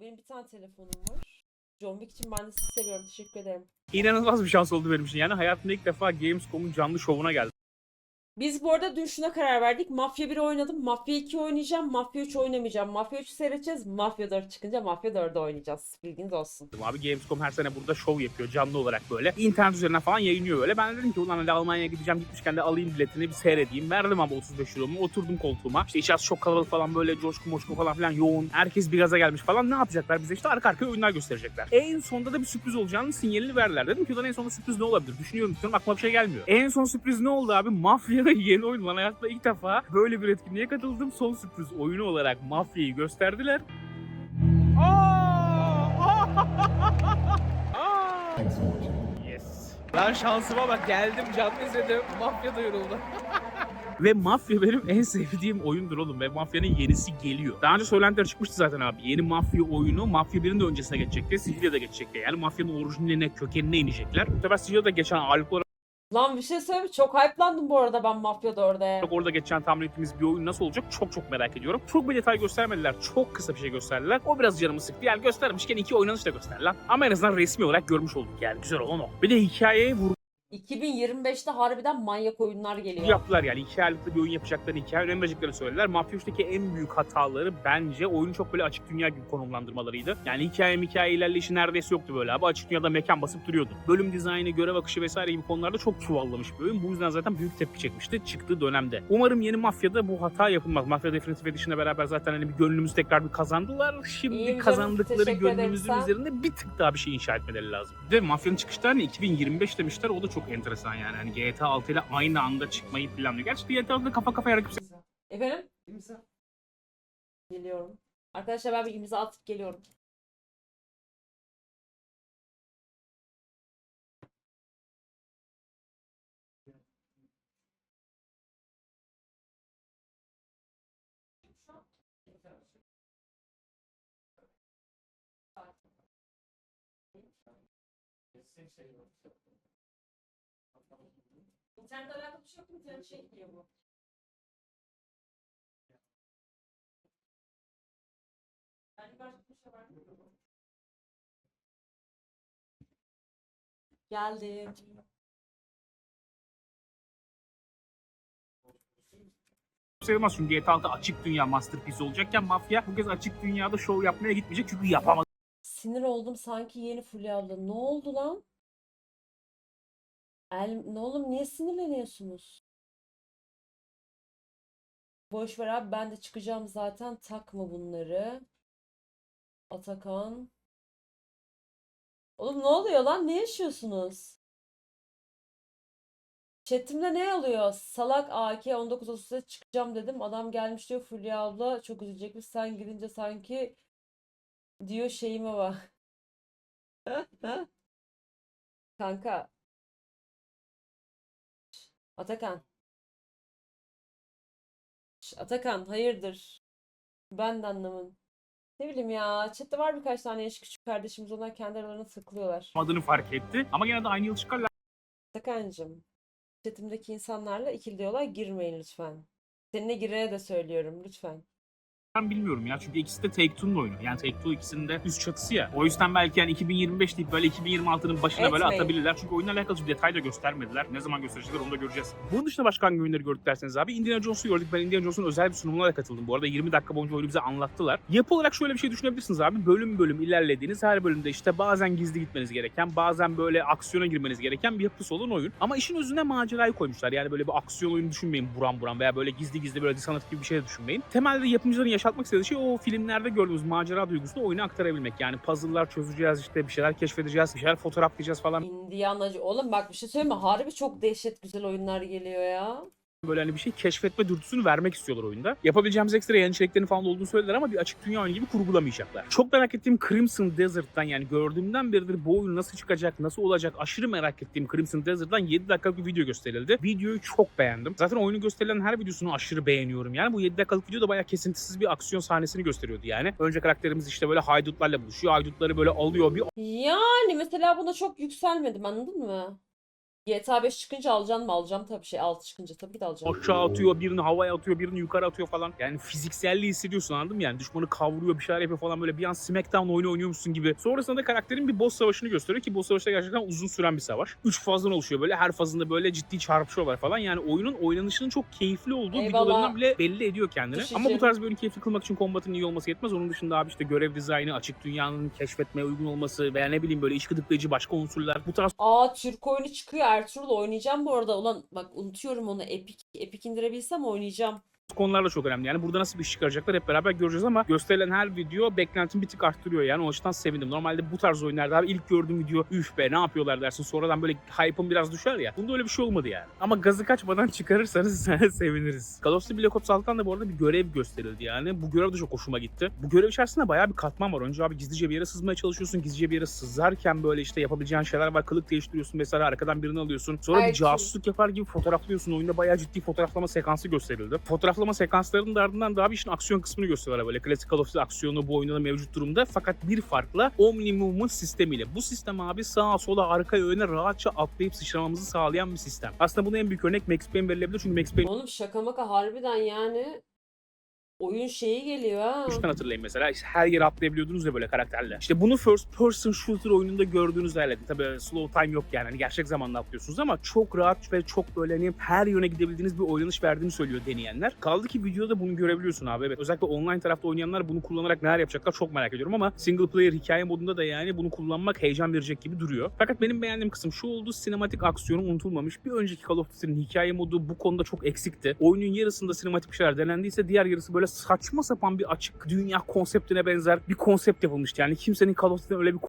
Benim bir tane telefonum var. John Wick için ben de sizi seviyorum. Teşekkür ederim. İnanılmaz bir şans oldu benim için. Yani hayatımda ilk defa Gamescom'un canlı şovuna geldim. Biz bu arada dün şuna karar verdik. Mafya 1 oynadım. Mafya 2 oynayacağım. Mafya 3 oynamayacağım. Mafya 3 seyredeceğiz. Mafya 4 çıkınca Mafya 4'ü oynayacağız. Bilginiz olsun. Abi Gamescom her sene burada şov yapıyor canlı olarak böyle. İnternet üzerinden falan yayınlıyor böyle. Ben de dedim ki ulan hadi Almanya'ya gideceğim gitmişken de alayım biletini bir seyredeyim. Verdim abi 35 euromu oturdum koltuğuma. İşte içerisi çok kalabalık falan böyle coşku moşku falan filan yoğun. Herkes bir gaza gelmiş falan. Ne yapacaklar bize işte arka arkaya oyunlar gösterecekler. En sonunda da bir sürpriz olacağını sinyalini verdiler. Dedim ki ulan en sonunda sürpriz ne olabilir? Düşünüyorum düşünüyorum aklıma bir şey gelmiyor. En son sürpriz ne oldu abi? Mafya'da yeni oyun. Lan hayatımda ilk defa böyle bir etkinliğe katıldım. Son sürpriz oyunu olarak Mafya'yı gösterdiler. Yes. Lan şansıma bak geldim canlı izledim. Mafya duyuruldu. Ve Mafya benim en sevdiğim oyundur oğlum ve Mafya'nın yenisi geliyor. Daha önce söylentiler çıkmıştı zaten abi. Yeni Mafya oyunu Mafya 1'in de öncesine geçecekti. Sicilya'da geçecekti. Yani Mafya'nın orijinaline, kökenine inecekler. Bu sefer Sicilya'da geçen ağırlıklı Lan bir şey söyleyeyim? Çok hype'landım bu arada ben Mafya 4'e. orada geçen tahmin ettiğimiz bir oyun nasıl olacak çok çok merak ediyorum. Çok bir detay göstermediler. Çok kısa bir şey gösterdiler. O biraz canımı sıktı. Yani göstermişken iki oynanış da göster. Ama en azından resmi olarak görmüş olduk yani. Güzel olan o. Bir de hikayeye vurgu 2025'te harbiden manyak oyunlar geliyor. yaptılar yani. iki aylıklı bir oyun yapacaklarını, hikaye önem vereceklerini söylediler. Mafya 3'teki en büyük hataları bence oyunu çok böyle açık dünya gibi konumlandırmalarıydı. Yani hikaye hikaye ilerleyişi neredeyse yoktu böyle abi. Açık dünyada mekan basıp duruyordu. Bölüm dizaynı, görev akışı vesaire gibi konularda çok çuvallamış bir oyun. Bu yüzden zaten büyük tepki çekmişti çıktığı dönemde. Umarım yeni Mafya'da bu hata yapılmaz. Mafya Definitive Edition'la beraber zaten hani bir gönlümüzü tekrar bir kazandılar. Şimdi İyiyim kazandıkları gönlümüzün üzerinde bir tık daha bir şey inşa etmeleri lazım. Ve Mafya'nın çıkış tarihi 2025 demişler. O da çok enteresan yani. Hani GTA 6 ile aynı anda çıkmayı planlıyor. Gerçi GTA 6'da kafa kafaya rakip Efendim? Geliyorum. Arkadaşlar ben bir imza atıp geliyorum. İnternetle alakalı bir şey yok mu? İnternet şey gidiyor bu. Yani başka bir şey var mı? Geldim. sayılmaz. Çünkü GTA 6 açık dünya masterpiece olacakken Mafya bu kez açık dünyada şov yapmaya gitmeyecek çünkü yapamaz. Sinir oldum sanki yeni Fulya abla. Ne oldu lan? El, ne oğlum niye sinirleniyorsunuz? Boş ver abi ben de çıkacağım zaten takma bunları. Atakan. Oğlum ne oluyor lan? Ne yaşıyorsunuz? Chat'imde ne oluyor? Salak AK 19.30'da çıkacağım dedim. Adam gelmiş diyor Fulya abla çok üzülecekmiş. Sen gidince sanki diyor şeyime bak. Kanka. Atakan. Atakan hayırdır? Ben de anlamın. Ne bileyim ya. Chat'te var birkaç tane yaş küçük kardeşimiz. Onlar kendi aralarına takılıyorlar. Yapamadığını fark etti. Ama gene de aynı yıl çıkarlar. Atakan'cığım. Chat'imdeki insanlarla ikili diyaloğa girmeyin lütfen. Seninle girene de söylüyorum lütfen. Ben bilmiyorum ya çünkü ikisi de Take-Two'nun oyunu. Yani Take-Two ikisinin de üst çatısı ya. O yüzden belki yani 2025 deyip böyle 2026'nın başına böyle Etmeyin. atabilirler. Çünkü oyunla alakalı bir detay da göstermediler. Ne zaman gösterecekler onu da göreceğiz. Bunun dışında başka hangi oyunları gördük derseniz abi Indiana Jones'u gördük. Ben Indiana Jones'un özel bir sunumuna da katıldım. Bu arada 20 dakika boyunca oyunu bize anlattılar. Yapı olarak şöyle bir şey düşünebilirsiniz abi. Bölüm bölüm ilerlediğiniz her bölümde işte bazen gizli gitmeniz gereken, bazen böyle aksiyona girmeniz gereken bir yapısı olan oyun. Ama işin özüne macerayı koymuşlar. Yani böyle bir aksiyon oyunu düşünmeyin buram buram veya böyle gizli gizli böyle Dishonored gibi bir şey düşünmeyin. Temelde yapımcıların yaşatmak istediği şey o filmlerde gördüğümüz macera duygusunu oyuna aktarabilmek. Yani puzzle'lar çözeceğiz işte bir şeyler keşfedeceğiz, bir şeyler fotoğraflayacağız falan. Indianacı. Oğlum bak bir şey söyleyeyim mi? Harbi çok dehşet güzel oyunlar geliyor ya. Böyle hani bir şey keşfetme dürtüsünü vermek istiyorlar oyunda. Yapabileceğimiz ekstra yan içeriklerin falan olduğunu söylediler ama bir açık dünya oyunu gibi kurgulamayacaklar. Çok merak ettiğim Crimson Desert'tan yani gördüğümden beridir bu oyun nasıl çıkacak, nasıl olacak aşırı merak ettiğim Crimson Desert'tan 7 dakikalık bir video gösterildi. Videoyu çok beğendim. Zaten oyunu gösterilen her videosunu aşırı beğeniyorum yani. Bu 7 dakikalık video da bayağı kesintisiz bir aksiyon sahnesini gösteriyordu yani. Önce karakterimiz işte böyle haydutlarla buluşuyor. Haydutları böyle alıyor bir Yani mesela buna çok yükselmedim anladın mı? GTA 5 çıkınca alacaksın mı? Alacağım tabii şey 6 çıkınca tabii ki de alacağım. aşağı atıyor, birini havaya atıyor, birini yukarı atıyor falan. Yani fizikselliği hissediyorsun anladın mı? Yani düşmanı kavruyor, bir şeyler yapıyor falan böyle bir an Smackdown oyunu oynuyormuşsun gibi. Sonrasında da karakterin bir boss savaşını gösteriyor ki boss savaşı gerçekten uzun süren bir savaş. 3 fazdan oluşuyor böyle her fazında böyle ciddi çarpışıyorlar falan. Yani oyunun oynanışının çok keyifli olduğu Eyvallah. videolarından bile belli ediyor kendini. Düşeceğim. Ama bu tarz bir oyunu keyifli kılmak için kombatın iyi olması yetmez. Onun dışında abi işte görev dizaynı, açık dünyanın keşfetmeye uygun olması veya ne bileyim böyle iş gıdıklayıcı başka unsurlar. Bu tarz Aa Türk oyunu çıkıyor Ertuğrul oynayacağım bu arada. Ulan bak unutuyorum onu. Epic, Epic indirebilsem oynayacağım. Konular da çok önemli. Yani burada nasıl bir iş çıkaracaklar hep beraber göreceğiz ama gösterilen her video beklentimi bir tık arttırıyor yani o açıdan sevindim. Normalde bu tarz oyunlarda abi ilk gördüğüm video üf be ne yapıyorlar dersin sonradan böyle hype'ın biraz düşer ya. Bunda öyle bir şey olmadı yani. Ama gazı kaçmadan çıkarırsanız seviniriz. Call of Duty Black Ops 6'dan da bu arada bir görev gösterildi yani. Bu görev de çok hoşuma gitti. Bu görev içerisinde bayağı bir katman var. Önce abi gizlice bir yere sızmaya çalışıyorsun. Gizlice bir yere sızarken böyle işte yapabileceğin şeyler var. Kılık değiştiriyorsun mesela arkadan birini alıyorsun. Sonra bir casusluk yapar gibi fotoğraflıyorsun. Oyunda bayağı ciddi fotoğraflama sekansı gösterildi. Fotoğraflama sekanslarının da ardından daha bir işin aksiyon kısmını gösteriyorlar böyle. Klasik Call of Duty aksiyonu bu oyunda da mevcut durumda. Fakat bir farkla Omni Movement sistemiyle. Bu sistem abi sağa sola arkaya öne rahatça atlayıp sıçramamızı sağlayan bir sistem. Aslında buna en büyük örnek Max Payne verilebilir. Çünkü Max Payne Oğlum şaka maka harbiden yani oyun şeyi geliyor ha. 3'ten hatırlayın mesela. İşte her yere atlayabiliyordunuz ya böyle karakterle. İşte bunu first person shooter oyununda gördüğünüz hayal Tabii slow time yok yani. Hani gerçek zamanda atlıyorsunuz ama çok rahat ve çok böyle hani her yöne gidebildiğiniz bir oynanış verdiğini söylüyor deneyenler. Kaldı ki videoda bunu görebiliyorsun abi. Evet. Özellikle online tarafta oynayanlar bunu kullanarak neler yapacaklar çok merak ediyorum ama single player hikaye modunda da yani bunu kullanmak heyecan verecek gibi duruyor. Fakat benim beğendiğim kısım şu oldu. Sinematik aksiyonu unutulmamış. Bir önceki Call of Duty'nin hikaye modu bu konuda çok eksikti. Oyunun yarısında sinematik şeyler denendiyse diğer yarısı böyle saçma sapan bir açık dünya konseptine benzer bir konsept yapılmıştı. Yani kimsenin Call of Duty'den öyle bir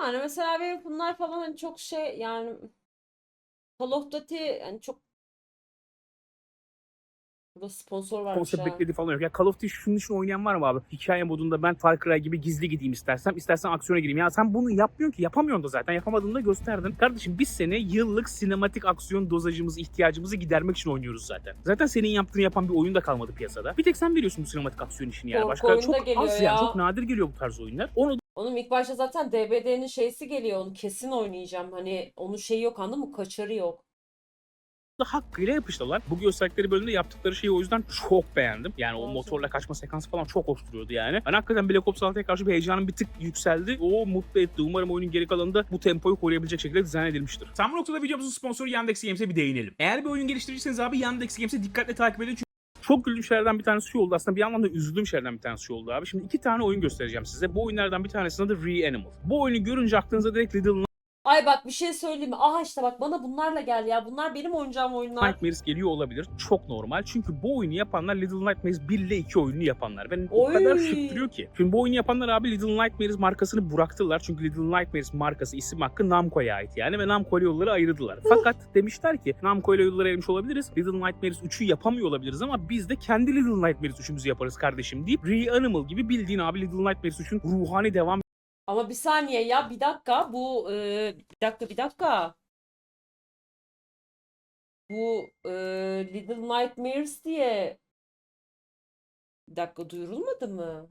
Yani mesela benim bunlar falan hani çok şey yani Call of Duty yani çok Burada sponsor varmış konsept ha. beklediği falan yok. Ya Call of Duty şunun için oynayan var mı abi? Hikaye modunda ben Far Cry gibi gizli gideyim istersem, istersen aksiyona gireyim. Ya sen bunu yapmıyorsun ki. Yapamıyorsun da zaten. Yapamadığını da gösterdin. Kardeşim biz seni yıllık sinematik aksiyon dozajımızı, ihtiyacımızı gidermek için oynuyoruz zaten. Zaten senin yaptığını yapan bir oyun da kalmadı piyasada. Bir tek sen veriyorsun bu sinematik aksiyon işini yani. Başka çok az ya. yani. Çok nadir geliyor bu tarz oyunlar. Onu Onun ilk başta zaten DBD'nin şeysi geliyor. Onu kesin oynayacağım. Hani onun şeyi yok anladın mı? Kaçarı yok. Da hakkıyla yapıştılar. Bu gösterdikleri bölümde yaptıkları şeyi o yüzden çok beğendim. Yani o motorla kaçma sekansı falan çok hoş duruyordu yani. Ben hakikaten Black Ops 6'ya karşı bir heyecanım bir tık yükseldi. O mutlu etti. Umarım oyunun geri kalanında bu tempoyu koruyabilecek şekilde dizayn edilmiştir. Tam bu noktada videomuzun sponsoru Yandex Games'e bir değinelim. Eğer bir oyun geliştiriciyseniz abi Yandex Games'i dikkatle takip edin. Çünkü çok güldüğüm şeylerden bir tanesi şu oldu. Aslında bir yandan da üzüldüğüm şeylerden bir tanesi şu oldu abi. Şimdi iki tane oyun göstereceğim size. Bu oyunlardan bir tanesinin adı Reanimal. Bu oyunu görünce aklınıza direkt Little Ay bak bir şey söyleyeyim mi? Aha işte bak bana bunlarla gel ya. Bunlar benim oynayacağım oyunlar. Nightmares geliyor olabilir. Çok normal. Çünkü bu oyunu yapanlar Little Nightmares 1 ile 2 oyununu yapanlar. Ben o Oy. kadar şık duruyor ki. Şimdi bu oyunu yapanlar abi Little Nightmares markasını bıraktılar. Çünkü Little Nightmares markası isim hakkı Namco'ya ait yani ve Namco ile yolları ayırdılar. Fakat demişler ki Namco ile yolları ayırmış olabiliriz. Little Nightmares 3'ü yapamıyor olabiliriz ama biz de kendi Little Nightmares 3'ümüzü yaparız kardeşim deyip Reanimal gibi bildiğin abi Little Nightmares 3'ün ruhani devam Ama bir saniye ya bir dakika bu e, bir dakika bir dakika. Bu e, Little Nightmares diye bir dakika duyurulmadı mı?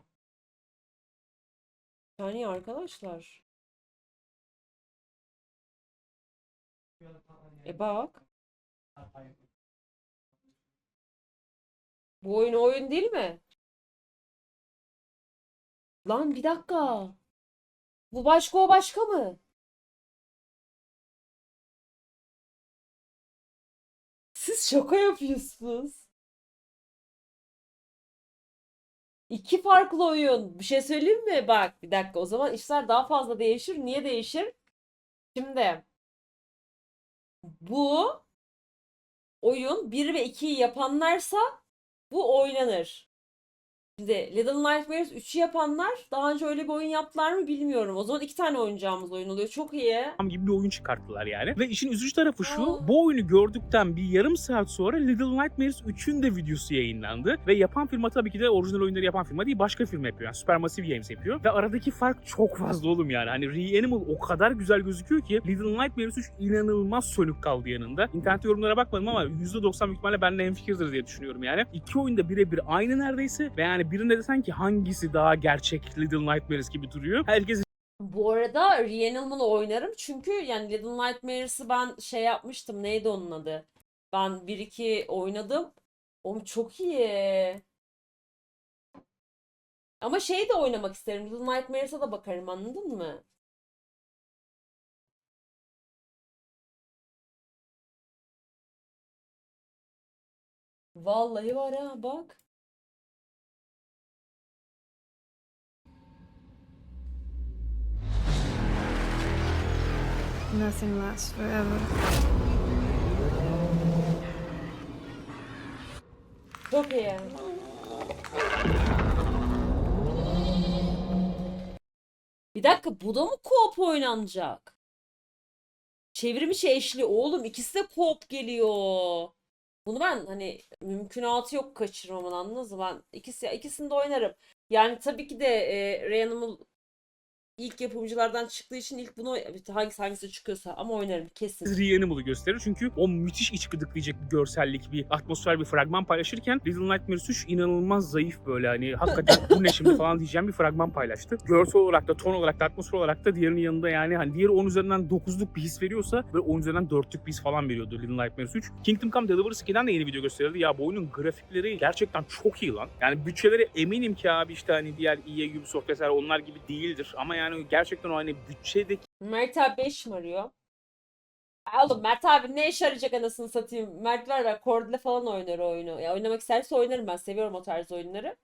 Saniye arkadaşlar. E bak. Bu oyun oyun değil mi? Lan bir dakika. Bu başka o başka mı? Siz şaka yapıyorsunuz. İki farklı oyun. Bir şey söyleyeyim mi? Bak bir dakika o zaman işler daha fazla değişir. Niye değişir? Şimdi bu oyun 1 ve 2'yi yapanlarsa bu oynanır. Şimdi Little Nightmares 3'ü yapanlar daha önce öyle bir oyun yaptılar mı bilmiyorum. O zaman iki tane oynayacağımız oyun oluyor. Çok iyi. gibi bir oyun çıkarttılar yani. Ve işin üzücü tarafı şu. Aa. Bu oyunu gördükten bir yarım saat sonra Little Nightmares 3'ün de videosu yayınlandı. Ve yapan firma tabii ki de orijinal oyunları yapan firma değil başka firma yapıyor. Yani Supermassive Games yapıyor. Ve aradaki fark çok fazla oğlum yani. Hani Reanimal o kadar güzel gözüküyor ki Little Nightmares 3 inanılmaz sönük kaldı yanında. İnternette yorumlara bakmadım ama %90 büyük ihtimalle benimle hemfikirdir diye düşünüyorum yani. İki oyun da birebir aynı neredeyse. Ve yani birinde desen ki hangisi daha gerçek Little Nightmares gibi duruyor. Herkes Bu arada Reanimal'ı oynarım çünkü yani Little Nightmares'ı ben şey yapmıştım. Neydi onun adı? Ben 1-2 oynadım. Oğlum çok iyi. Ama şeyi de oynamak isterim. Little Nightmares'a da bakarım anladın mı? Vallahi var ha bak. Nothing lasts forever. Çok iyi. Bir dakika bu da mı co-op oynanacak? Çevrimiçi eşli oğlum ikisi de co-op geliyor. Bunu ben hani mümkünatı yok kaçırmamın anladınız mı? Ben ikisi, ikisini de oynarım. Yani tabii ki de e, Reanimal ilk yapımcılardan çıktığı için ilk bunu hangisi hangisi çıkıyorsa ama oynarım kesin. Reanimal'ı gösterir. Çünkü o müthiş iç gıdıklayacak bir görsellik, bir atmosfer, bir fragman paylaşırken Little Nightmares 3 inanılmaz zayıf böyle hani hakikaten bu ne şimdi falan diyeceğim bir fragman paylaştı. Görsel olarak da, ton olarak da, atmosfer olarak da diğerinin yanında yani hani diğeri 10 üzerinden 9'luk bir his veriyorsa böyle 10 üzerinden 4'lük bir his falan veriyordu Little Nightmares 3. Kingdom Come Deliverance 2'den de yeni video gösterildi. Ya bu oyunun grafikleri gerçekten çok iyi lan. Yani bütçeleri eminim ki abi işte hani diğer EA, Ubisoft vesaire onlar gibi değildir. Ama yani gerçekten o hani bütçedeki Mert abi 5 mi arıyor? Oğlum Mert abi ne işe yarayacak anasını satayım. Mert var ya Kordile falan oynar o oyunu. Ya oynamak isterse oynarım ben. Seviyorum o tarz oyunları.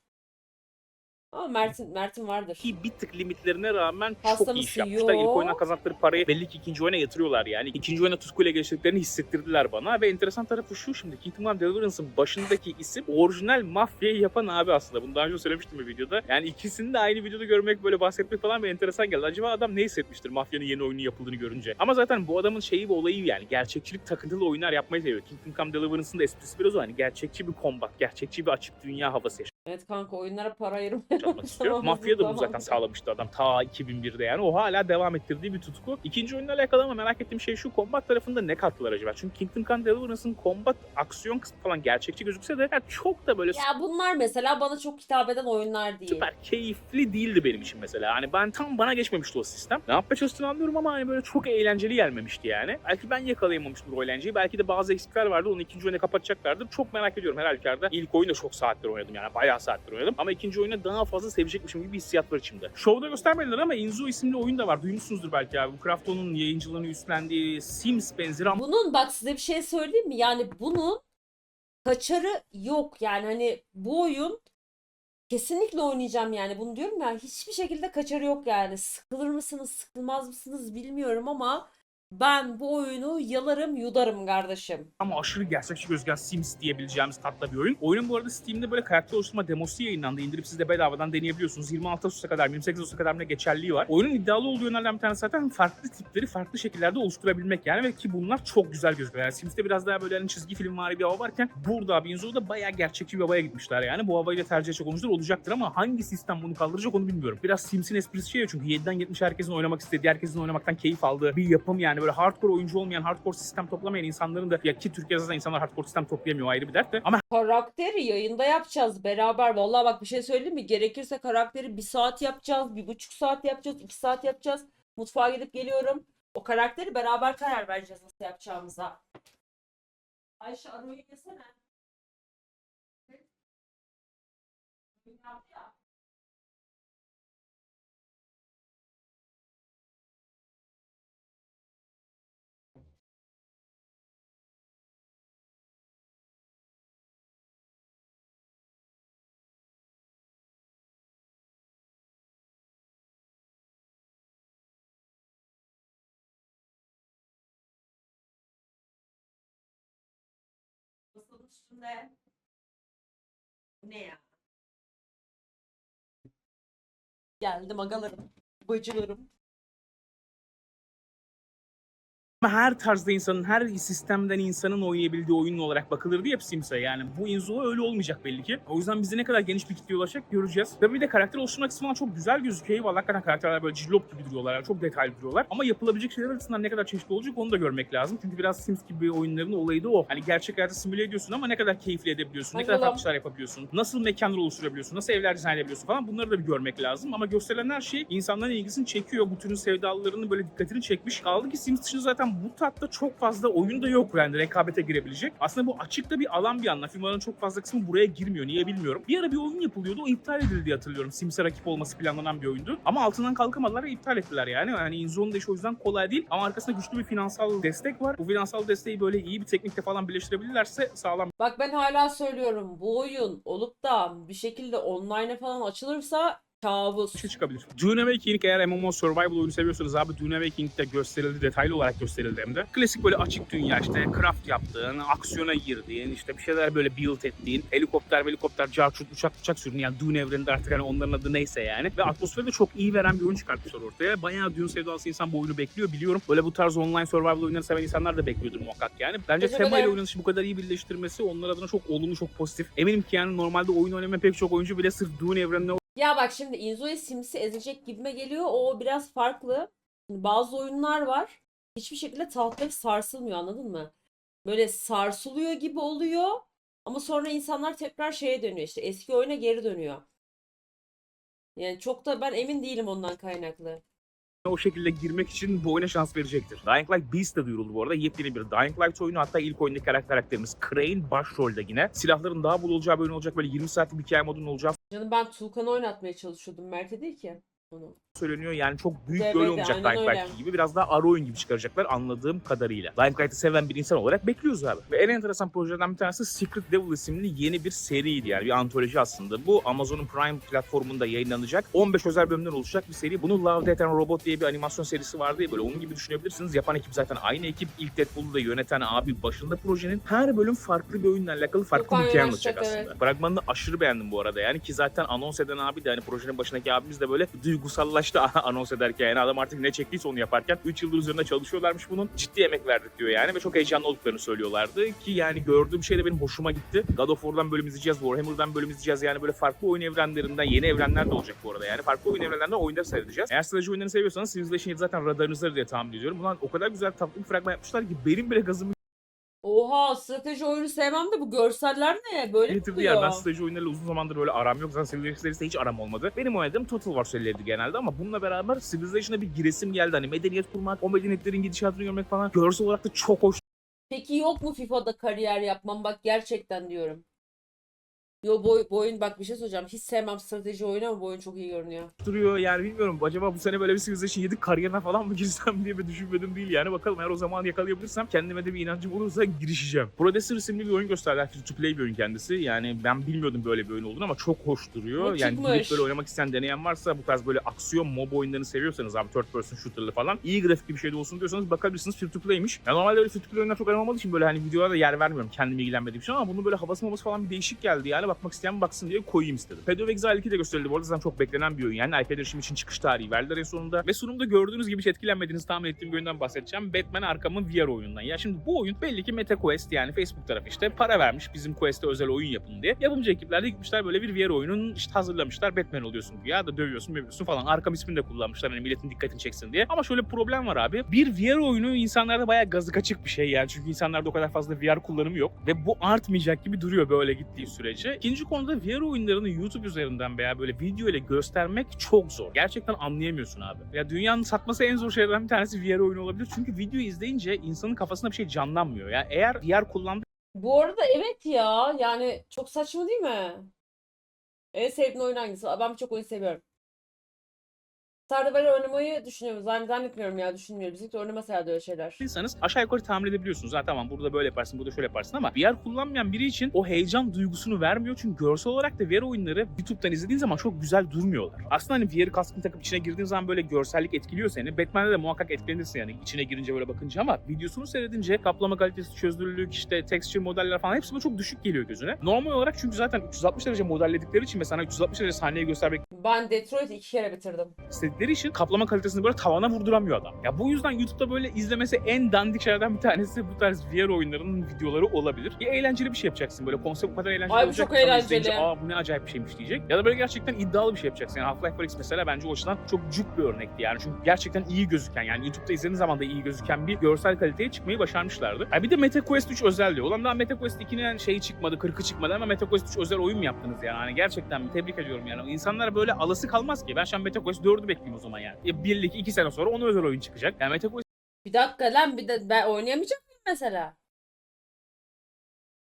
Ama Mert'in Mert'in vardır. ki bir tık limitlerine rağmen Hasta çok iyi iş mısın? yapmışlar. İlk Yo. oyundan kazandıkları parayı belli ki ikinci oyuna yatırıyorlar yani. İkinci oyuna tutkuyla geçtiklerini hissettirdiler bana ve enteresan tarafı şu şimdi Kingdom Come Deliverance'ın başındaki isim orijinal mafyayı yapan abi aslında. Bunu daha önce söylemiştim bir videoda. Yani ikisini de aynı videoda görmek böyle bahsetmek falan bir enteresan geldi. Acaba adam ne hissetmiştir mafyanın yeni oyunu yapıldığını görünce. Ama zaten bu adamın şeyi ve olayı yani gerçekçilik takıntılı oyunlar yapmayı seviyor. Kingdom Come Deliverance'ın da esprisi biraz o hani gerçekçi bir combat, gerçekçi bir açık dünya havası Evet kanka oyunlara para ayırmaya çalışmak istiyor. Mafya da bunu zaten sağlamıştı adam ta 2001'de yani. O hala devam ettirdiği bir tutku. İkinci oyunla alakalı ama merak ettiğim şey şu combat tarafında ne kattılar acaba? Çünkü Kingdom Come Deliverance'ın combat aksiyon kısmı falan gerçekçi gözükse de yani çok da böyle Ya bunlar mesela bana çok hitap eden oyunlar değil. süper keyifli değildi benim için mesela. Hani ben tam bana geçmemişti o sistem. Ne yapmaya çalıştığını anlıyorum ama hani böyle çok eğlenceli gelmemişti yani. Belki ben yakalayamamıştım o eğlenceyi. Belki de bazı eksikler vardı. Onu ikinci oyuna kapatacaklardı. Çok merak ediyorum her halükarda. İlk oyunda çok saatler oynadım yani. Bayağı saatler oynadım. Ama ikinci oyuna daha fazla sevecekmişim gibi bir hissiyat var içimde. Show'da göstermediler ama Inzo isimli oyun da var. Duymuşsunuzdur belki abi. Bu Krafton'un yayıncılığını üstlendiği Sims benzeri ama Bunun bak size bir şey söyleyeyim mi? Yani bunun kaçarı yok. Yani hani bu oyun kesinlikle oynayacağım yani. Bunu diyorum ya hiçbir şekilde kaçarı yok yani. Sıkılır mısınız, sıkılmaz mısınız bilmiyorum ama ben bu oyunu yalarım, yudarım kardeşim. ama aşırı gerçekçi gözüken Sims diyebileceğimiz tatlı bir oyun. Oyunun bu arada Steam'de böyle karakter oluşturma demosu yayınlandı. İndirip siz de bedavadan deneyebiliyorsunuz. 26 Ağustos'a kadar, 28 Ağustos'a kadar ne geçerliği var. Oyunun iddialı olduğu yönlerden bir tanesi zaten farklı tipleri farklı şekillerde oluşturabilmek yani ve ki bunlar çok güzel gözüküyor. Yani Sims'te biraz daha böyle hani çizgi film bir hava varken burada Binzo'da bayağı gerçekçi bir havaya gitmişler yani. Bu havayla tercih edecek oyuncular olacaktır ama hangi sistem bunu kaldıracak onu bilmiyorum. Biraz Sims'in esprisi şey çünkü 7'den 70 herkesin oynamak istediği, herkesin oynamaktan keyif aldığı bir yapım yani böyle hardcore oyuncu olmayan, hardcore sistem toplamayan insanların da ya ki Türkiye'de zaten insanlar hardcore sistem toplayamıyor ayrı bir dert de ama Karakteri yayında yapacağız beraber. Vallahi bak bir şey söyleyeyim mi? Gerekirse karakteri bir saat yapacağız, bir buçuk saat yapacağız, iki saat yapacağız. Mutfağa gidip geliyorum. O karakteri beraber karar vereceğiz nasıl yapacağımıza. Ayşe Aro'yu yesene. Üstünde. Ne ya? Geldim agalarım, bacılarım. Ama her tarzda insanın, her sistemden insanın oynayabildiği oyun olarak bakılırdı ya Sims'e yani. Bu Inzo öyle olmayacak belli ki. O yüzden bize ne kadar geniş bir kitleye ulaşacak göreceğiz. Ve bir de karakter oluşturma kısmı falan çok güzel gözüküyor. Eyvallah hakikaten karakterler böyle cillop gibi duruyorlar. Yani çok detaylı duruyorlar. Ama yapılabilecek şeyler açısından ne kadar çeşitli olacak onu da görmek lazım. Çünkü biraz Sims gibi oyunların olayı da o. Hani gerçek hayatı simüle ediyorsun ama ne kadar keyifli edebiliyorsun, ne kadar farklı şeyler yapabiliyorsun, nasıl mekanlar oluşturabiliyorsun, nasıl evler dizayn edebiliyorsun falan bunları da bir görmek lazım. Ama gösterilen her şey insanların ilgisini çekiyor. Bu türün sevdalılarının böyle dikkatini çekmiş. Kaldı ki Sims dışında zaten bu tatta çok fazla oyun da yok yani rekabete girebilecek. Aslında bu açıkta bir alan bir anda. Firmaların çok fazla kısmı buraya girmiyor. Niye bilmiyorum. Bir ara bir oyun yapılıyordu. O iptal edildi diye hatırlıyorum. Sims'e rakip olması planlanan bir oyundu. Ama altından kalkamadılar ve iptal ettiler yani. Yani Inzo'nun da o yüzden kolay değil. Ama arkasında güçlü bir finansal destek var. Bu finansal desteği böyle iyi bir teknikle falan birleştirebilirlerse sağlam Bak ben hala söylüyorum bu oyun olup da bir şekilde online'a falan açılırsa kabus. bir şey çıkabilir. Dune Awakening eğer MMO Survival oyunu seviyorsanız abi Dune Awakening'de gösterildi, detaylı olarak gösterildi hem de. Klasik böyle açık dünya işte craft yaptığın, aksiyona girdiğin, işte bir şeyler böyle build ettiğin, helikopter helikopter, carçut, uçak uçak sürdüğün yani Dune evreninde artık hani onların adı neyse yani. Ve atmosferi de çok iyi veren bir oyun çıkartmışlar ortaya. Bayağı Dune sevdalısı insan bu oyunu bekliyor biliyorum. Böyle bu tarz online survival oyunları seven insanlar da bekliyordur muhakkak yani. Bence Teşekkür temayla ederim. oynanışı bu kadar iyi birleştirmesi onlar adına çok olumlu, çok pozitif. Eminim ki yani normalde oyun oynamayan pek çok oyuncu bile sırf Dune evrenine Ya bak şimdi Inzo'ya Sims'i ezecek gibime geliyor. O biraz farklı. Şimdi bazı oyunlar var. Hiçbir şekilde tahtları sarsılmıyor anladın mı? Böyle sarsılıyor gibi oluyor. Ama sonra insanlar tekrar şeye dönüyor işte eski oyuna geri dönüyor. Yani çok da ben emin değilim ondan kaynaklı. o şekilde girmek için bu oyuna şans verecektir. Dying Light Beast de duyuruldu bu arada. Yepyeni bir Dying Light oyunu. Hatta ilk oyundaki karakter- karakterimiz Crane başrolde yine. Silahların daha bol olacağı bir oyun olacak. Böyle 20 saatlik bir hikaye modunun olacağı Canım ben Tuğkan'ı oynatmaya çalışıyordum. Mert'e değil ki. Onu. Söyleniyor. Yani çok büyük bir Evet, oyun aynen Dying. Light gibi. Biraz daha ara oyun gibi çıkaracaklar anladığım kadarıyla. Dying Light'ı seven bir insan olarak bekliyoruz abi. Ve en enteresan projelerden bir tanesi Secret Devil isimli yeni bir seriydi yani bir antoloji aslında. Bu Amazon'un Prime platformunda yayınlanacak. 15 özel bölümden oluşacak bir seri. Bunu Love, Death and Robot diye bir animasyon serisi vardı ya böyle onun gibi düşünebilirsiniz. Yapan ekip zaten aynı ekip. İlk Deadpool'u da yöneten abi başında projenin. Her bölüm farklı bir oyunla alakalı farklı bir hikaye anlatacak aslında. Fragmanını aşırı beğendim bu arada yani ki zaten anons eden abi de hani projenin başındaki abimiz de böyle duygusallaştı anons ederken yani adam artık ne çektiyse onu yaparken 3 yıldır üzerinde çalışıyorlarmış bunun. Ciddi emek verdik diyor yani ve çok heyecanlı olduklarını söylüyorlardı ki yani gördüğüm şey de benim hoşuma gitti. God of War'dan bölüm izleyeceğiz, Warhammer'dan bölüm izleyeceğiz yani böyle farklı oyun evrenlerinden yeni evrenler de olacak bu arada yani farklı oyun evrenlerinden oyunları seyredeceğiz. Eğer strateji oyunlarını seviyorsanız Civilization 7 zaten radarınızda diye tahmin ediyorum. Bunlar o kadar güzel tatlı bir fragman yapmışlar ki benim bile gazımı Oha strateji oyunu sevmem de bu görseller ne? Böyle mi getirdi yani. Ben duruyor? strateji oyunlarıyla uzun zamandır böyle aram yok. Zaten Civilization serisi hiç aram olmadı. Benim oynadığım Total War serileriydi genelde ama bununla beraber Civilization'a bir giresim geldi. Hani medeniyet kurmak, o medeniyetlerin gidişatını görmek falan. Görsel olarak da çok hoş Peki yok mu FIFA'da kariyer yapmam? Bak gerçekten diyorum. Yo bu, bu oyun bak bir şey söyleyeceğim. Hiç sevmem strateji oyunu ama bu oyun çok iyi görünüyor. duruyor. Yani bilmiyorum acaba bu sene böyle bir Civilization 7 kariyerine falan mı girsem diye bir düşünmedim değil yani. Bakalım eğer o zaman yakalayabilirsem kendime de bir inancım olursa girişeceğim. Prodester isimli bir oyun gösterdiler. Free to play bir oyun kendisi. Yani ben bilmiyordum böyle bir oyun olduğunu ama çok hoş duruyor. Bu yani gidip böyle oynamak isteyen deneyen varsa bu tarz böyle aksiyon mob oyunlarını seviyorsanız abi third person shooter'lı falan iyi grafikli bir şey de olsun diyorsanız bakabilirsiniz free to play'miş. Yani normalde öyle free to play oyunlar çok aramamadığı için böyle hani videolarda yer vermiyorum kendime ilgilenmediğim için ama bunun böyle havası maması falan bir değişik geldi yani bakmak isteyen baksın diye koyayım istedim. Path of Exile 2 de gösterildi bu arada zaten çok beklenen bir oyun yani iPad erişim için çıkış tarihi verdiler en sonunda ve sunumda gördüğünüz gibi hiç etkilenmediğinizi tahmin ettiğim bir oyundan bahsedeceğim. Batman Arkham'ın VR oyunundan. Ya şimdi bu oyun belli ki MetaQuest yani Facebook tarafı işte para vermiş bizim Quest'e özel oyun yapın diye. Yapımcı ekipler de gitmişler böyle bir VR oyunun işte hazırlamışlar. Batman oluyorsun ya da dövüyorsun, dövüyorsun falan. Arkham ismini de kullanmışlar hani milletin dikkatini çeksin diye. Ama şöyle problem var abi. Bir VR oyunu insanlarda bayağı gazı kaçık bir şey yani. Çünkü insanlarda o kadar fazla VR kullanımı yok. Ve bu artmayacak gibi duruyor böyle gittiği sürece. İkinci konuda VR oyunlarını YouTube üzerinden veya böyle video ile göstermek çok zor. Gerçekten anlayamıyorsun abi. Ya dünyanın satması en zor şeylerden bir tanesi VR oyunu olabilir. Çünkü video izleyince insanın kafasında bir şey canlanmıyor. Ya eğer VR kullandığı Bu arada evet ya yani çok saçma değil mi? En sevdiğin oyun hangisi? Ben birçok oyun seviyorum. Stardew oynamayı düşünüyorum. Zann- Zannetmiyorum ya düşünmüyorum. Bizimki oynamaz herhalde öyle şeyler. insanız aşağı yukarı tahmin edebiliyorsunuz. Ha tamam burada böyle yaparsın, burada şöyle yaparsın ama VR kullanmayan biri için o heyecan duygusunu vermiyor. Çünkü görsel olarak da VR oyunları YouTube'dan izlediğin zaman çok güzel durmuyorlar. Aslında hani VR kaskını takıp içine girdiğin zaman böyle görsellik etkiliyor seni. Batman'de de muhakkak etkilenirsin yani içine girince böyle bakınca ama videosunu seyredince kaplama kalitesi, çözünürlük, işte texture modeller falan hepsi böyle çok düşük geliyor gözüne. Normal olarak çünkü zaten 360 derece modelledikleri için ve sana 360 derece sahneyi göstermek Ben Detroit iki kere bitirdim. istedikleri ettikleri için kaplama kalitesini böyle tavana vurduramıyor adam. Ya bu yüzden YouTube'da böyle izlemesi en dandik şeylerden bir tanesi bu tarz VR oyunlarının videoları olabilir. Ya eğlenceli bir şey yapacaksın böyle konsept bu kadar eğlenceli Ay olacak çok sana izleyince, eğlenceli. Aa bu ne acayip bir şeymiş diyecek. Ya da böyle gerçekten iddialı bir şey yapacaksın. Yani Half-Life Alyx mesela bence o açıdan çok cuk bir örnekti yani. Çünkü gerçekten iyi gözüken yani YouTube'da izlediğin zaman da iyi gözüken bir görsel kaliteye çıkmayı başarmışlardı. Ha bir de MetaQuest 3 özel diyor. Ulan daha MetaQuest 2'nin şeyi çıkmadı, 40'ı çıkmadı ama MetaQuest 3 özel oyun mu yaptınız yani? Hani gerçekten tebrik ediyorum yani. İnsanlar böyle alası kalmaz ki. Ben şu an MetaQuest 4'ü bekleyeyim o zaman yani. Ya birlik 2 sene sonra ona özel oyun çıkacak. Yani MetaQuest Bir dakika lan bir de ben oynayamayacak mıyım mesela?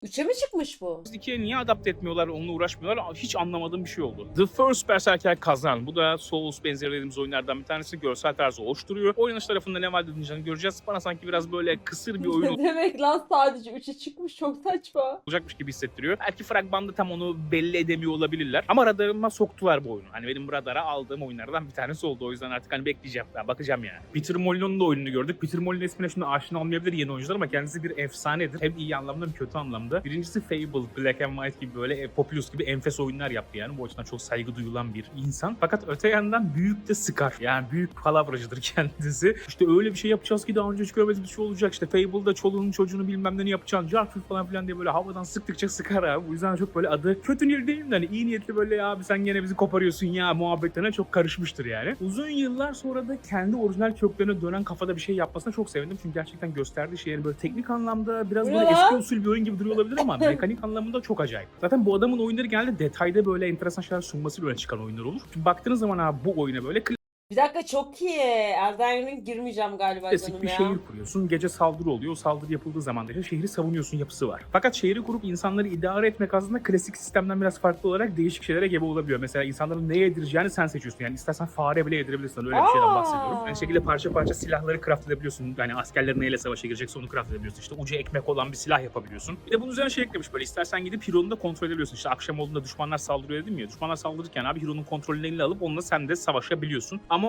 Üçe mi çıkmış bu? 2'ye niye adapte etmiyorlar, onunla uğraşmıyorlar hiç anlamadığım bir şey oldu. The First Berserker kazan. Bu da Souls benzeri dediğimiz oyunlardan bir tanesi. Görsel tarzı hoş duruyor. Oynanış tarafında ne var dediğini göreceğiz. Bana sanki biraz böyle kısır bir oyun Ne demek lan sadece üçe çıkmış çok saçma. olacakmış gibi hissettiriyor. Belki fragmanda tam onu belli edemiyor olabilirler. Ama radarıma soktular bu oyunu. Hani benim radara aldığım oyunlardan bir tanesi oldu. O yüzden artık hani bekleyeceğim. Ben bakacağım yani. Peter Molyneux'un da oyununu gördük. Peter Molyneux ismine şimdi aşina olmayabilir yeni oyuncular ama kendisi bir efsanedir. Hem iyi anlamda hem kötü anlamda. Birincisi Fable, Black and White gibi böyle e, Populous gibi enfes oyunlar yaptı yani. Bu açıdan çok saygı duyulan bir insan. Fakat öte yandan büyük de sıkar. Yani büyük palavracıdır kendisi. İşte öyle bir şey yapacağız ki daha önce hiç görmediğimiz bir şey olacak. İşte Fable'da çoluğunun çocuğunu bilmem ne yapacaksın. Jarfül falan filan diye böyle havadan sıktıkça sıkar abi. Bu yüzden çok böyle adı kötü niyetli değil de hani iyi niyetli böyle abi sen gene bizi koparıyorsun ya muhabbetlerine çok karışmıştır yani. Uzun yıllar sonra da kendi orijinal köklerine dönen kafada bir şey yapmasına çok sevindim. Çünkü gerçekten gösterdiği şeyleri böyle teknik anlamda biraz böyle eski usul bir oyun gibi duruyor olabilir ama mekanik anlamında çok acayip. Zaten bu adamın oyunları genelde detayda böyle enteresan şeyler sunmasıyla öne çıkan oyunlar olur. Baktığınız zaman abi bu oyuna böyle Bir dakika çok iyi. Elden girmeyeceğim galiba Klasik canım bir ya. şehir kuruyorsun. Gece saldırı oluyor. O saldırı yapıldığı zaman da şehri savunuyorsun yapısı var. Fakat şehri kurup insanları idare etmek aslında klasik sistemden biraz farklı olarak değişik şeylere gebe olabiliyor. Mesela insanların neye yedireceğini sen seçiyorsun. Yani istersen fare bile yedirebilirsin. Öyle bir şeyden Aa! bahsediyorum. Aynı şekilde parça parça silahları craft edebiliyorsun. Yani askerler neyle savaşa girecekse onu craft edebiliyorsun. İşte ucu ekmek olan bir silah yapabiliyorsun. Bir de bunun üzerine şey eklemiş böyle. İstersen gidip Hiro'nu da kontrol edebiliyorsun. İşte akşam olduğunda düşmanlar saldırıyor dedim ya. Düşmanlar saldırırken abi Hiro'nun kontrolünü eline alıp onunla sen de savaşabiliyorsun. Ama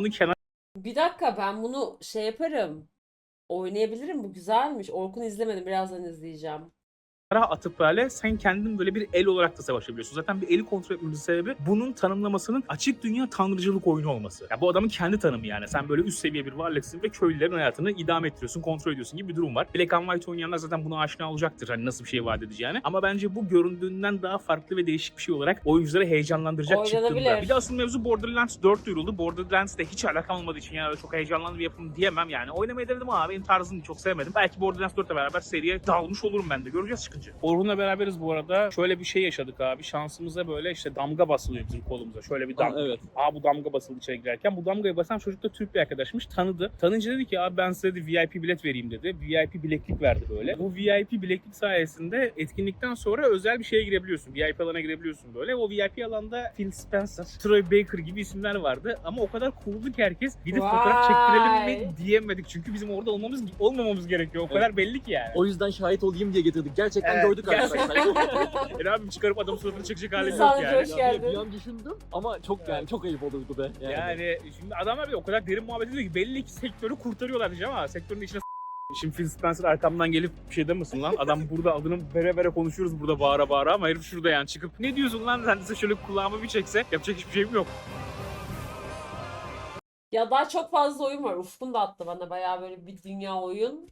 onu kenar Bir dakika ben bunu şey yaparım. Oynayabilirim bu güzelmiş. Orkun izlemedim birazdan izleyeceğim. Atıp böyle sen kendin böyle bir el olarak da savaşabiliyorsun. Zaten bir eli kontrol etmemizin sebebi bunun tanımlamasının açık dünya tanrıcılık oyunu olması. Ya bu adamın kendi tanımı yani. Sen böyle üst seviye bir varlıksın ve köylülerin hayatını idame ettiriyorsun, kontrol ediyorsun gibi bir durum var. Black and White oynayanlar zaten buna aşina olacaktır. Hani nasıl bir şey vaat edeceğini. Ama bence bu göründüğünden daha farklı ve değişik bir şey olarak oyuncuları heyecanlandıracak çıktığında. Bir de asıl mevzu Borderlands 4 duyuruldu. Borderlands de hiç alakam olmadığı için yani çok heyecanlandım bir yapım diyemem yani. Oynamayı denedim ama benim tarzını çok sevmedim. Belki Borderlands 4'le beraber seriye dalmış olurum ben de. Göreceğiz çıkınca. Orhun'la beraberiz bu arada. Şöyle bir şey yaşadık abi. Şansımıza böyle işte damga basılıyor bizim kolumuza. Şöyle bir damga. Aa, evet. Aa bu damga basıldı içeri girerken. Bu damgayı basan çocuk da Türk bir arkadaşmış. Tanıdı. Tanınca dedi ki abi ben size de VIP bilet vereyim dedi. VIP bileklik verdi böyle. Bu VIP bileklik sayesinde etkinlikten sonra özel bir şeye girebiliyorsun. VIP alana girebiliyorsun böyle. O VIP alanda Phil Spencer, Troy Baker gibi isimler vardı. Ama o kadar cooldu ki herkes gidip fotoğraf çektirelim mi Vay. diyemedik. Çünkü bizim orada olmamız olmamamız gerekiyor. O kadar belli ki yani. O yüzden şahit olayım diye getirdik. Gerçekten Evet, gördük arkadaşlar. Yani abi çıkarıp adam suratını çekecek halim yok yani. coş- Ya, geldin. bir an düşündüm ama çok yani çok ayıp olurdu be. Yani. Yani şimdi adamlar bir o kadar derin muhabbet ediyor ki belli ki sektörü kurtarıyorlar diyeceğim ama sektörün içine s- Şimdi Phil Spencer arkamdan gelip bir şey demesin lan. Adam burada adını vere vere konuşuyoruz burada bağıra bağıra ama herif şurada yani çıkıp ne diyorsun lan sen de şöyle kulağımı bir çekse yapacak hiçbir şeyim yok. Ya daha çok fazla oyun var. Ufkun da attı bana bayağı böyle bir dünya oyun.